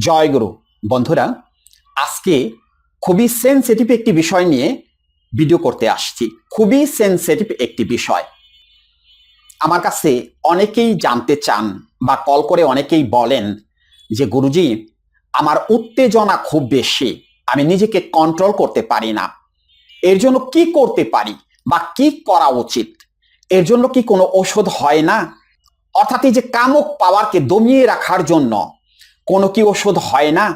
জয়গুরু। বন্ধুরা, আজকে খুবই সেন্সিটিভ একটি বিষয় নিয়ে ভিডিও করতে আসছি। খুবই সেন্সিটিভ একটি বিষয়। আমার কাছে অনেকেই জানতে চান বা কল করে অনেকেই বলেন যে, গুরুজি, আমার উত্তেজনা খুব বেশি, আমি নিজেকে কন্ট্রোল করতে পারি না। এর জন্য কি করতে পারি বা কি করা উচিত? এর জন্য কি কোনো ওষুধ হয় না? অর্থাৎ এই যে কামক পাওয়ারকে দমিয়ে রাখার জন্য কোনো কি ওষুধ হয় না?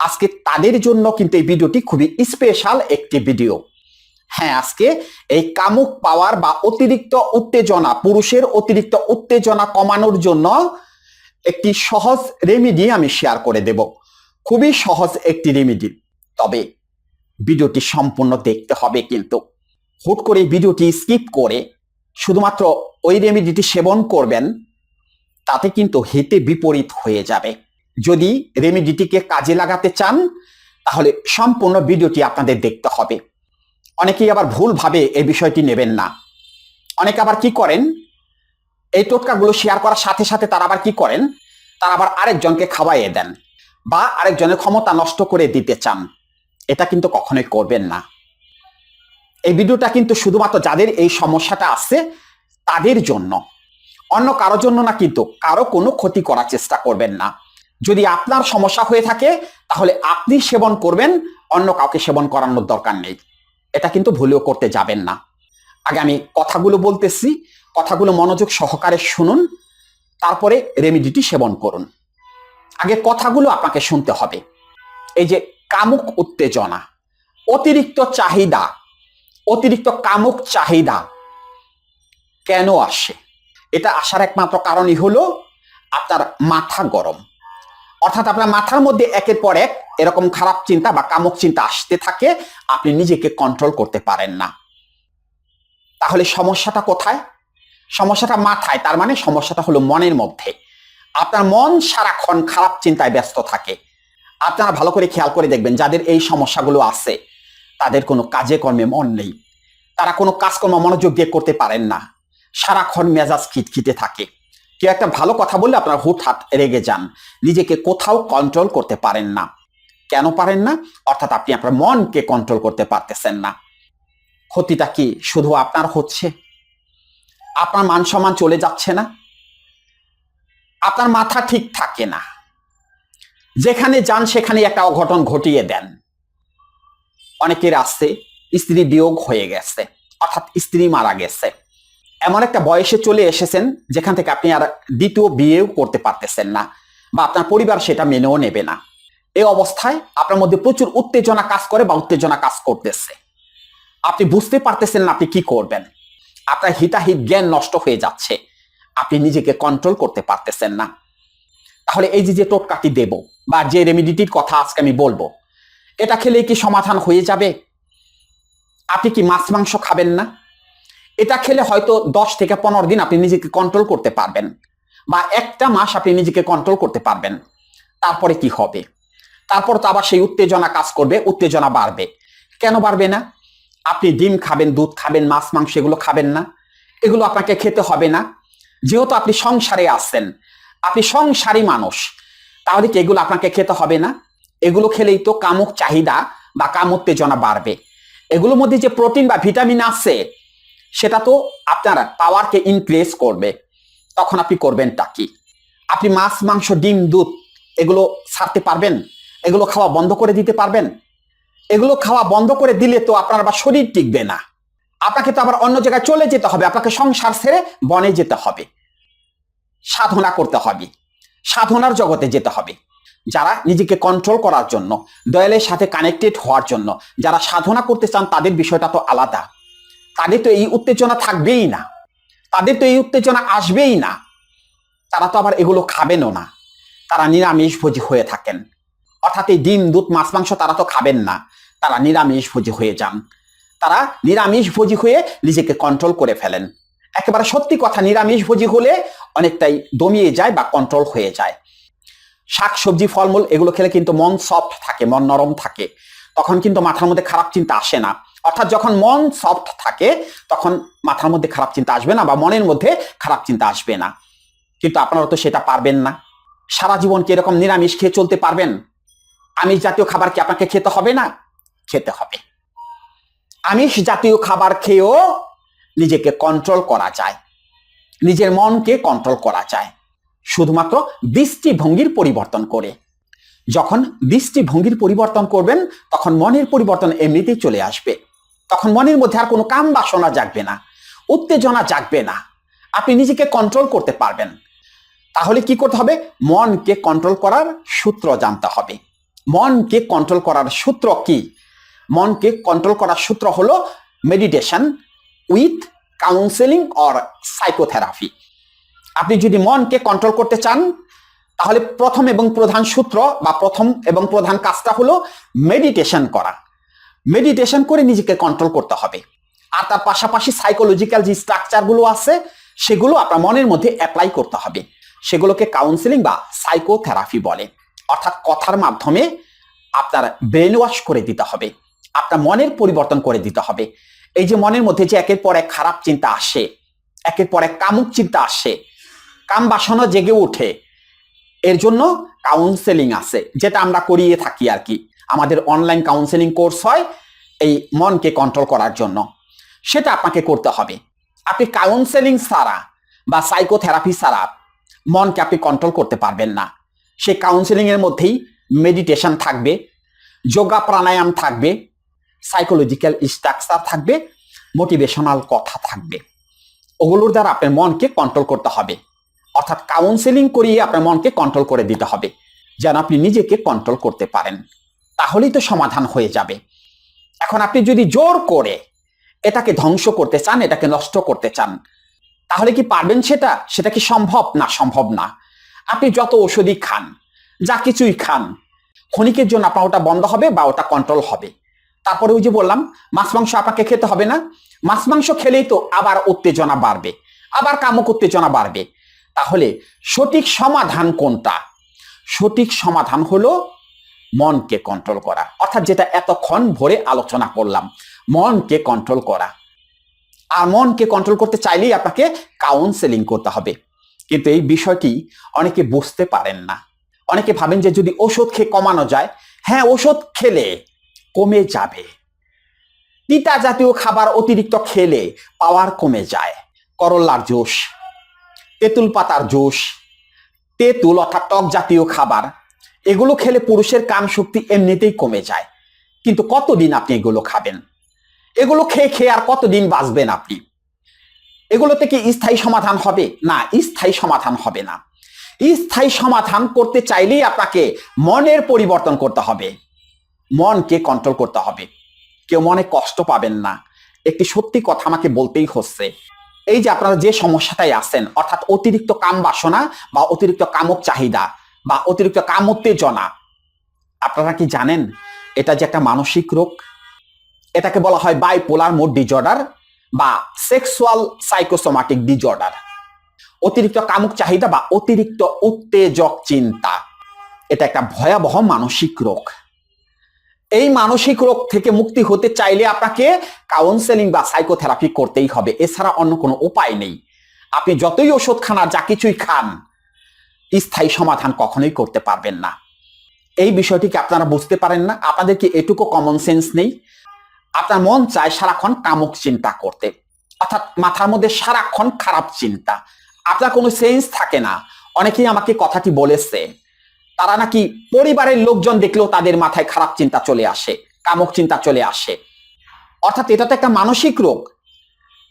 আজকে তাদের জন্য কিন্তু এই ভিডিওটি খুবই স্পেশাল একটি ভিডিও হ্যাঁ আজকে এই কামুক পাওয়ার বা অতিরিক্ত উত্তেজনা, পুরুষের অতিরিক্ত উত্তেজনা কমানোর জন্য একটি সহজ রেমিডি আমি শেয়ার করে দেব। খুবই সহজ একটি রেমিডি তবে ভিডিওটি সম্পূর্ণ দেখতে হবে কিন্তু। হুট করে ভিডিওটি স্কিপ করে শুধুমাত্র ওই রেমিডিটি সেবন করবেন, তাতে কিন্তু হিতে বিপরীত হয়ে যাবে। যদি রেমিডিটিকে কাজে লাগাতে চান, তাহলে সম্পূর্ণ ভিডিওটি আপনাদের দেখতে হবে। অনেকেই আবার ভুলভাবে এই বিষয়টি নেবেন না। অনেকে আবার কি করেন, এই টোটকাগুলো শেয়ার করার সাথে সাথে তারা আবার কি করেন, তারা আবার আরেকজনকে খাওয়াইয়ে দেন বা আরেকজনের ক্ষমতা নষ্ট করে দিতে চান। এটা কিন্তু কখনোই করবেন না। এই ভিডিওটা কিন্তু শুধুমাত্র যাদের এই সমস্যাটা আছে, তাদের জন্য। অন্য কারোর জন্য না, কিন্তু কারও কোনো ক্ষতি করার চেষ্টা করবেন না। যদি আপনার সমস্যা হয়ে থাকে, তাহলে আপনি সেবন করবেন, অন্য কাউকে সেবন করানোর দরকার নেই। এটা কিন্তু ভুলেও করতে যাবেন না। আগে আমি কথাগুলো বলতেছি, কথাগুলো মনোযোগ সহকারে শুনুন, তারপরে রেমিডিটি সেবন করুন। আগে কথাগুলো আপনাকে শুনতে হবে। এই যে কামুক উত্তেজনা, অতিরিক্ত চাহিদা, অতিরিক্ত কামুক চাহিদা কেন আসে? এটা আসার একমাত্র কারণই হলো আপনার মাথা গরম। অর্থাৎ আপনার মাথার মধ্যে একের পর এক এরকম খারাপ চিন্তা বা কামক চিন্তা আসতে থাকে, আপনি নিজেকে কন্ট্রোল করতে পারেন না। তাহলে সমস্যাটা কোথায়? সমস্যাটা মাথায়, তার মানে সমস্যাটা হলো মনের মধ্যে। আপনার মন সারাক্ষণ খারাপ চিন্তায় ব্যস্ত থাকে। আপনারা ভালো করে খেয়াল করে দেখবেন, যাদের এই সমস্যাগুলো আছে, তাদের কোনো কাজে কর্মে মন নেই। তারা কোনো কাজকর্ম মনোযোগ দিয়ে করতে পারেন না। সারাক্ষণ মেজাজ খিটখিটে থাকে। কেউ একটা ভালো কথা বললে আপনার হুটহাট রেগে যান। নিজেকে কোথাও কন্ট্রোল করতে পারেন না। কেন পারেন না? অর্থাৎ আপনি আপনার মনকে কন্ট্রোল করতে পারতেছেন না। ক্ষতিটা কি? শুধু আপনার হচ্ছে? আপনার মান সম্মান চলে যাচ্ছে না? আপনার মাথা ঠিক থাকে না। যেখানে যান, সেখানে একটা অঘটন ঘটিয়ে দেন। অনেকের আসছে স্ত্রী বিয়োগ হয়ে গেছে, অর্থাৎ স্ত্রী মারা গেছে। এমন একটা বয়সে চলে এসেছেন যেখান থেকে আপনি আর দ্বিতীয় বিয়েও করতে পারতেছেন না বা আপনার পরিবার সেটা মেনেও নেবে না। এই অবস্থায় আপনার মধ্যে প্রচুর উত্তেজনা কাজ করে বা উত্তেজনা কাজ করতেছে। আপনি বুঝতে পারতেছেন না আপনি কি করবেন। আপনার হিতাহিত জ্ঞান নষ্ট হয়ে যাচ্ছে। আপনি নিজেকে কন্ট্রোল করতে পারতেছেন না। তাহলে এই যে যে টোটকাটি দেব বা যে রেমিডিটির কথা আজকে আমি বলব, এটা খেলে কি সমাধান হয়ে যাবে? আপনি কি মাছ মাংস খাবেন না? এটা খেলে হয়তো দশ থেকে পনেরো দিন আপনি নিজেকে কন্ট্রোল করতে পারবেন। বা একটা মাস আপনি নিজেকে কন্ট্রোল করতে পারবেন। তারপরে কি হবে? তারপর তো আবার সেই উত্তেজনা কাজ করবে, উত্তেজনা বাড়বে। কেন বাড়বে না? আপনি ডিম খাবেন, দুধ খাবেন, মাছ, মাংস এগুলো খাবেন না। এগুলো আপনাকে খেতে হবে না। যেহেতু আপনি সংসারে আসছেন আপনি সংসারী মানুষ, তাহলে কি এগুলো আপনাকে খেতে হবে না? এগুলো খেলেই তো কামুক চাহিদা বা কাম উত্তেজনা বাড়বে। এগুলোর মধ্যে যে প্রোটিন বা ভিটামিন আছে সেটা তো আপনার পাওয়ারকে ইনক্রিজ করবে। তখন আপনি করবেনটা কি? আপনি মাছ, মাংস, ডিম, দুধ এগুলো ছাড়তে পারবেন? এগুলো খাওয়া বন্ধ করে দিতে পারবেন? এগুলো খাওয়া বন্ধ করে দিলে তো আপনার আবার শরীর টিকবে না। আপনাকে তো আবার অন্য জায়গায় চলে যেতে হবে, আপনাকে সংসার ছেড়ে বনে যেতে হবে। সাধনা করতে হবে, সাধনার জগতে যেতে হবে। যারা নিজেকে কন্ট্রোল করার জন্য, দয়ালের সাথে কানেক্টেড হওয়ার জন্য, যারা সাধনা করতে চান তাদের বিষয়টা তো আলাদা। তাদের তো এই উত্তেজনা থাকবেই না। তাদের তো এই উত্তেজনা আসবেই না। তারা তো আবার এগুলো খাবেনও না। তারা নিরামিষ ভোজি হয়ে থাকেন। অর্থাৎ এই ডিম, দুধ, মাছ, মাংস তারা তো খাবেন না। তারা নিরামিষ ভোজি হয়ে যান। তারা নিরামিষ ভোজি হয়ে নিজেকে কন্ট্রোল করে ফেলেন। একেবারে সত্যি কথা নিরামিষ ভোজি হলে অনেকটাই দমিয়ে যায় বা কন্ট্রোল হয়ে যায়। শাক সবজি ফলমূল এগুলো খেলে কিন্তু মন সফট থাকে, মন নরম থাকে। তখন কিন্তু মাথার মধ্যে খারাপ চিন্তা আসে না। অর্থাৎ যখন মন সফট থাকে, তখন মাথার মধ্যে খারাপ চিন্তা আসবে না বা মনের মধ্যে খারাপ চিন্তা আসবে না। কিন্তু আপনারা তো সেটা পারবেন না। সারা জীবন কি এরকম নিরামিষ খেয়ে চলতে পারবেন? আমিষ জাতীয় খাবার কি আপনাকে খেতে হবে না? খেতে হবে। আমিষ জাতীয় খাবার খেয়েও নিজেকে কন্ট্রোল করা যায়। নিজের মনকে কন্ট্রোল করা যায়। শুধুমাত্র দৃষ্টিভঙ্গির পরিবর্তন করে। যখন দৃষ্টিভঙ্গির পরিবর্তন করবেন, তখন মনের পরিবর্তন এমনিতেই চলে আসবে। তখন মনের মধ্যে আর কোনো কাম বাসনা জাগবে না, উত্তেজনা জাগবে না। আপনি নিজেকে কন্ট্রোল করতে পারবেন। তাহলে কি করতে হবে? মনকে কন্ট্রোল করার সূত্র জানতে হবে। মনকে কন্ট্রোল করার সূত্র কি? মনকে কন্ট্রোল করার সূত্র হলো meditation with counselling or psychotherapy আপনি যদি মনকে কন্ট্রোল করতে চান তাহলে প্রথম এবং প্রধান সূত্র বা প্রথম এবং প্রধান কাজটা হলো মেডিটেশন করা। মেডিটেশন করে নিজেকে কন্ট্রোল করতে হবে। আর তার পাশাপাশি সাইকোলজিক্যাল যে স্ট্রাকচারগুলো আছে, সেগুলো আপনার মনের মধ্যে অ্যাপ্লাই করতে হবে। সেগুলোকে কাউন্সিলিং বা সাইকোথেরাপি বলে। অর্থাৎ কথার মাধ্যমে আপনার ব্রেন ওয়াশ করে দিতে হবে। আপনার মনের পরিবর্তন করে দিতে হবে। এই যে মনের মধ্যে যে একের পর এক খারাপ চিন্তা আসে, একের পর এক কামুক চিন্তা আসে, কাম বাসনা জেগে ওঠে এর জন্য কাউন্সেলিং আছে, যেটা আমরা করিয়ে থাকি আর কি। আমাদের অনলাইন কাউন্সেলিং কোর্স হয় এই মনকে কন্ট্রোল করার জন্য। সেটা আপনাকে করতে হবে। আপনি কাউন্সেলিং ছাড়া বা সাইকোথেরাপি ছাড়া মনকে আপনি কন্ট্রোল করতে পারবেন না। সেই কাউন্সেলিং এর মধ্যেই মেডিটেশন থাকবে যোগা প্রাণায়াম থাকবে সাইকোলজিক্যাল স্ট্রাকচার থাকবে মোটিভেশনাল কথা থাকবে। ওগুলোর দ্বারা আপনার মনকে কন্ট্রোল করতে হবে। অর্থাৎ কাউন্সেলিং করিয়ে আপনার মনকে কন্ট্রোল করে দিতে হবে, যেন আপনি নিজেকে কন্ট্রোল করতে পারেন। তাহলেই তো সমাধান হয়ে যাবে। এখন আপনি যদি জোর করে এটাকে ধ্বংস করতে চান, এটাকে নষ্ট করতে চান, তাহলে কি পারবেন সেটা? সেটা কি সম্ভব? না সম্ভব না। আপনি যত ওষুধই খান, যা কিছুই খান, ক্ষণিকের জন্য আপনার ওটা বন্ধ হবে বা ওটা কন্ট্রোল হবে। তারপরে ওই যে বললাম, মাছ, মাংস আপনাকে খেতে হবে না? মাছ, মাংস খেলেই তো আবার উত্তেজনা বাড়বে, আবার কামক উত্তেজনা বাড়বে। সঠিক সমাধান কোনটা? সঠিক সমাধান হলো মনকে কন্ট্রোল করা। অর্থাৎ যেটা এতক্ষণ ভরে আলোচনা করলাম, মনকে কন্ট্রোল করা। আর মনকে কন্ট্রোল করতে চাইলেই আপনাকে কাউন্সেলিং করতে হবে। কিন্তু এই বিষয়টি অনেকে বুঝতে পারেন না। অনেকে ভাবেন যে যদি ওষুধ খেয়ে কমানো যায় হ্যাঁ ওষুধ খেলে কমে যাবে। তিতা জাতীয় খাবার অতিরিক্ত খেলে পাওয়ার কমে যায়। করল্লার জুস তেঁতুল পাতার জুস, তেঁতুল অর্থাৎ টক জাতীয় খাবার, এগুলো খেলে পুরুষের কাম শক্তি এমনিতেই কমে যায়। কিন্তু কতদিন আপনি এগুলো খাবেন? এগুলো খেয়ে খেয়ে আর কতদিন বাঁচবেন আপনি? এগুলো থেকে স্থায়ী সমাধান হবে? না, স্থায়ী সমাধান হবে না। স্থায়ী সমাধান করতে চাইলেই আপনাকে মনের পরিবর্তন করতে হবে। মনকে কন্ট্রোল করতে হবে। কেউ মনে কষ্ট পাবেন না। একটি সত্যি কথা আমাকে বলতেই হচ্ছে। এই যে আপনারা যে সমস্যাটাই আছেন, অর্থাৎ অতিরিক্ত কাম বাসনা বা অতিরিক্ত কামক চাহিদা বা অতিরিক্ত কাম উত্তেজনা, আপনারা কি জানেন? এটা যে একটা মানসিক রোগ। এটাকে বলা হয় বাইপোলার মোড ডিজর্ডার বা সেক্সুয়াল সাইকোসোমাটিক ডিজর্ডার অতিরিক্ত কামুক চাহিদা বা অতিরিক্ত উত্তেজক চিন্তা। এটা একটা ভয়াবহ মানসিক রোগ। এই মানসিক রোগ থেকে মুক্তি হতে চাইলে আপনাকে কাউন্সেলিং বা সাইকোথেরাপি করতেই হবে। এছাড়া অন্য কোনো উপায় নেই। আপনি যতই ওষুধ খান আর যা কিছুই খান, স্থায়ী সমাধান কখনোই করতে পারবেন না। এই বিষয়টিকে আপনারা বুঝতে পারেন না। আপনাদের কি এটুকু কমন সেন্স নেই? আপনার মন চায় সারাক্ষণ কামুক চিন্তা করতে। অর্থাৎ মাথার মধ্যে সারাক্ষণ খারাপ চিন্তা। আপনার কোনো সেন্স থাকে না। অনেকেই আমাকে কথাটি বলেছে তারা নাকি পরিবারের লোকজন দেখলেও তাদের মাথায় খারাপ চিন্তা চলে আসে, কামক চিন্তা চলে আসে। অর্থাৎ এটা তো একটা মানসিক রোগ।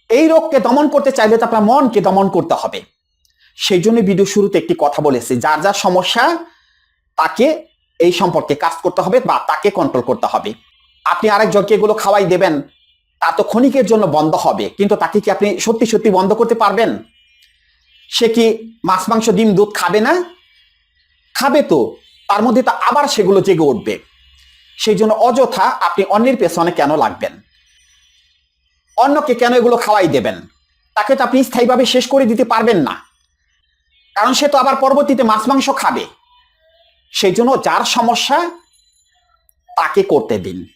এই রোগকে দমন করতে চাইলে তো আপনার মনকে দমন করতে হবে। সেই জন্য ভিডিও শুরুতে একটি কথা বলেছি, যার যার সমস্যা, তাকে এই সম্পর্কে কাজ করতে হবে বা তাকে কন্ট্রোল করতে হবে। আপনি আরেকজনকে এগুলো খাওয়াই দেবেন, তা তো ক্ষণিকের জন্য বন্ধ হবে, কিন্তু তাকে কি আপনি সত্যি সত্যি বন্ধ করতে পারবেন? সে কি মাছ, মাংস, ডিম, দুধ খাবে না? খাবে তো, তার মধ্যে তা আবার সেগুলো জেগে উঠবে। সেই জন্য অযথা আপনি অন্যের পেছনে কেন লাগবেন? অন্যকে কেন এগুলো খাওয়াই দেবেন? তাকে তো আপনি স্থায়ীভাবে শেষ করে দিতে পারবেন না। কারণ সে তো আবার পরবর্তীতে মাছ মাংস খাবে। সেই জন্য যার সমস্যা, তাকে করতে দিন।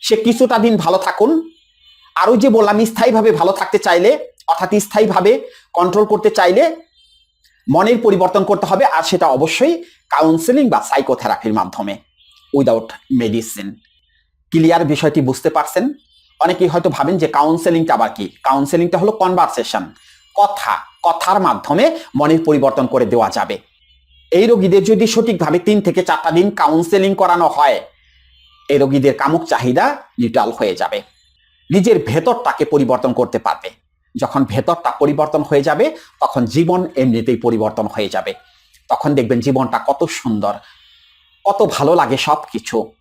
সে কিছুটা দিন ভালো থাকুন। আর ওই যে বললাম, স্থায়ীভাবে ভালো থাকতে চাইলে, অর্থাৎ স্থায়ীভাবে কন্ট্রোল করতে চাইলে মনের পরিবর্তন করতে হবে আর সেটা অবশ্যই কাউন্সেলিং বা সাইকোথেরাপির মাধ্যমে উইদাউট মেডিসিন ক্লিয়ার বিষয়টি বুঝতে পারছেন? অনেকেই হয়তো ভাবেন যে কাউন্সেলিংটা আবার কি? কাউন্সেলিংটা হলো কনভারসেশন কথা, কথার মাধ্যমে মনের পরিবর্তন করে দেওয়া যাবে। এই রোগীদের যদি সঠিকভাবে তিন থেকে চারটা দিন কাউন্সেলিং করানো হয় এই রোগীদের কামুক চাহিদা নিউট্রাল হয়ে যাবে। নিজের ভেতরটাকে পরিবর্তন করতে পারবে। যখন ভেতরটা পরিবর্তন হয়ে যাবে, তখন জীবন এমনিতেই পরিবর্তন হয়ে যাবে। তখন দেখবেন জীবনটা কত সুন্দর, কত ভালো লাগে সব কিছু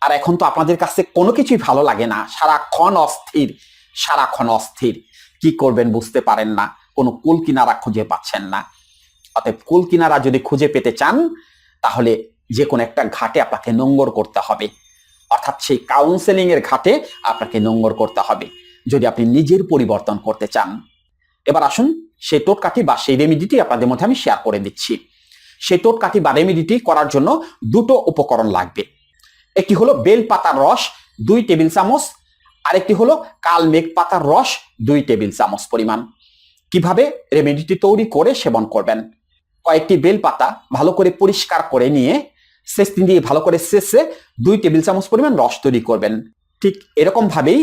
আর এখন তো আপনাদের কাছে কোনো কিছুই ভালো লাগে না। সারাক্ষণ অস্থির সারাক্ষণ অস্থির। কি করবেন বুঝতে পারেন না। কোনো কুল কিনারা খুঁজে পাচ্ছেন না। অতএব কুল কিনারা যদি খুঁজে পেতে চান, তাহলে যে কোনো একটা ঘাটে আপনাকে নোঙ্গর করতে হবে। অর্থাৎ সেই কাউন্সেলিং এর ঘাটে আপনাকে নোঙ্গর করতে হবে। যদি আপনি নিজের পরিবর্তন করতে চান, এবার আসুন সেই টোটকাটি বা সেই রেমিডিটি আপনাদের মধ্যে আমি শেয়ার করে দিচ্ছি। সেই টোটকাটি বা রেমিডিটি করার জন্য দুটো উপকরণ লাগবে। একটি হলো বেল পাতার রস, দুই টেবিল চামচ, আরেকটি হলো কালমেঘ পাতার রস, দুই টেবিল চামচ পরিমাণ। কীভাবে রেমেডিটি তৈরি করে সেবন করবেন? কয়েকটি বেল পাতা ভালো করে পরিষ্কার করে নিয়ে সেচতিন দিয়ে ভালো করে শেষে দুই টেবিল চামচ পরিমাণ রস তৈরি করবেন। ঠিক এরকম ভাবেই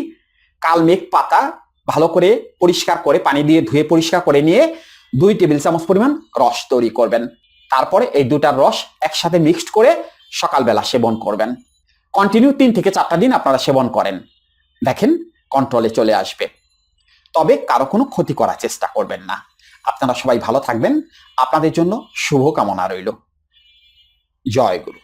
কালমেঘ পাতা ভালো করে পরিষ্কার করে, পানি দিয়ে ধুয়ে পরিষ্কার করে নিয়ে দুই টেবিল চামচ পরিমাণ রস তৈরি করবেন। তারপরে এই দুটার রস একসাথে মিক্সড করে সকালবেলা সেবন করবেন। কন্টিনিউ তিন থেকে চারটা দিন আপনারা সেবন করেন। দেখেন কন্ট্রোলে চলে আসবে। তবে কারও কোনো ক্ষতি করার চেষ্টা করবেন না। আপনারা সবাই ভালো থাকবেন। আপনাদের জন্য শুভ কামনা রইল। জয় গুরু।